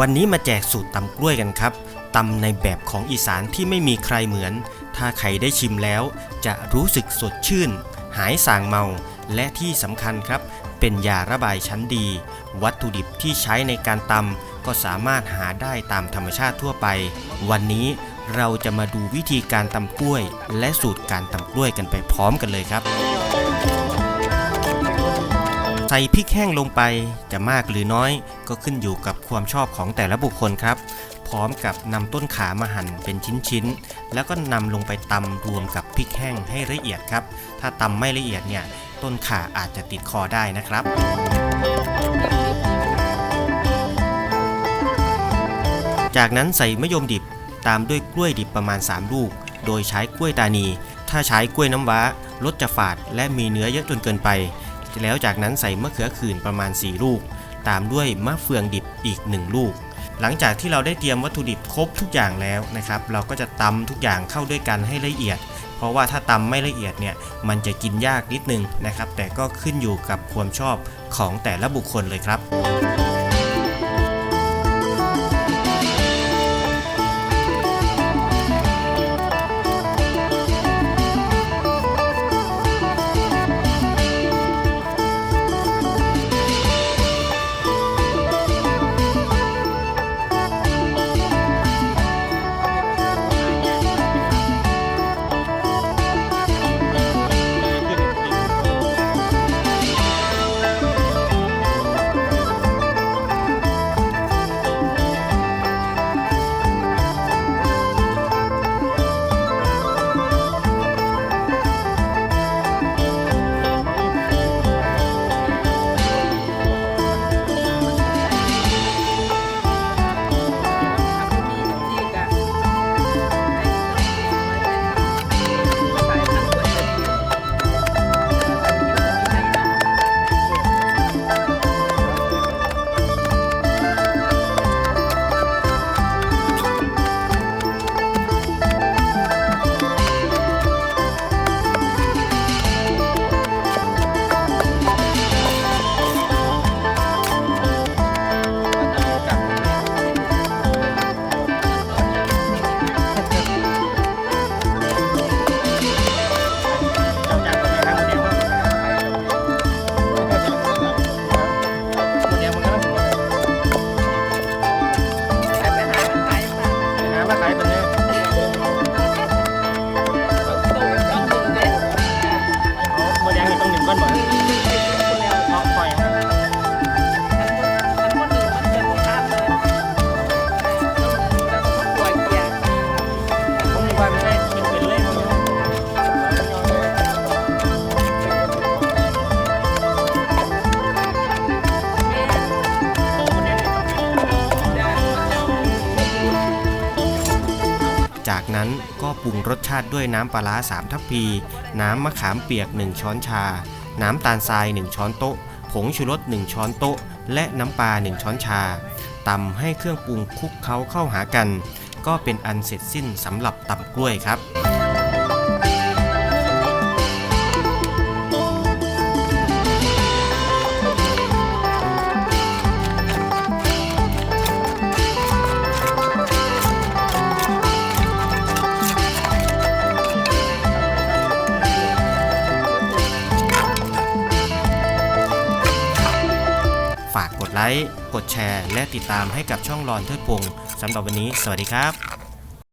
วันนี้มาแจกสูตรตำกล้วยกันครับตำในแบบของอีสานที่ไม่มีใครเหมือน ถ้าใครได้ชิมแล้ว จะรู้สึกสดชื่น หายสางเมา และที่สำคัญครับ เป็นยาระบายชั้นดี วัตถุดิบที่ใช้ในการตำก็สามารถหาได้ตามธรรมชาติทั่วไป วันนี้เราจะมาดูวิธีการตำกล้วย และสูตรการตำกล้วยกันไปพร้อมกันเลยครับ ใส่พริกแห้งลงไปจะมากหรือน้อยก็ขึ้นอยู่กับความชอบของแต่ละบุคคลครับ พร้อมกับนำต้นขามาหั่นเป็นชิ้นๆ แล้วก็นำลงไปตำรวมกับพริกแห้งให้ละเอียดครับ ถ้าตำไม่ละเอียดเนี่ยต้นขาอาจจะติดคอได้นะครับจากนั้นใส่มะยมดิบตามด้วยกล้วยดิบประมาณ 3 ลูก โดยใช้กล้วยตานี ถ้าใช้กล้วยน้ำว้ารสจะฝาดและมีเนื้อเยอะจนเกินไป แล้วจากนั้นใส่มะเขือขื่นประมาณ 4 ลูก ตามด้วยมะเฟืองดิบอีก 1 ลูก หลังจากที่เราได้เตรียมวัตถุดิบครบทุกอย่างแล้วนะครับ เราก็จะตำทุกอย่างเข้าด้วยกันให้ละเอียด เพราะว่าถ้าตำไม่ละเอียดเนี่ยมันจะกินยากนิดนึงนะครับ แต่ก็ขึ้นอยู่กับความชอบของแต่ละบุคคลเลยครับ จากนั้นก็ปรุงรสชาติด้วยน้ำปลาร้า3ทัพพี น้ำมะขามเปียก 1 ช้อนชา น้ำตาลทราย 1 ช้อนโต๊ะ ผงชูรส 1 ช้อนโต๊ะ และน้ำปลา 1 ช้อนชาตำให้เครื่องปรุงคลุกเคล้าเข้าหากัน ก็เป็นอันเสร็จสิ้นสำหรับตำกล้วยครับ ฝากกดไลค์ กดแชร์ และติดตามให้กับช่องรอนเทิดพงศ์สำหรับวันนี้ สวัสดีครับ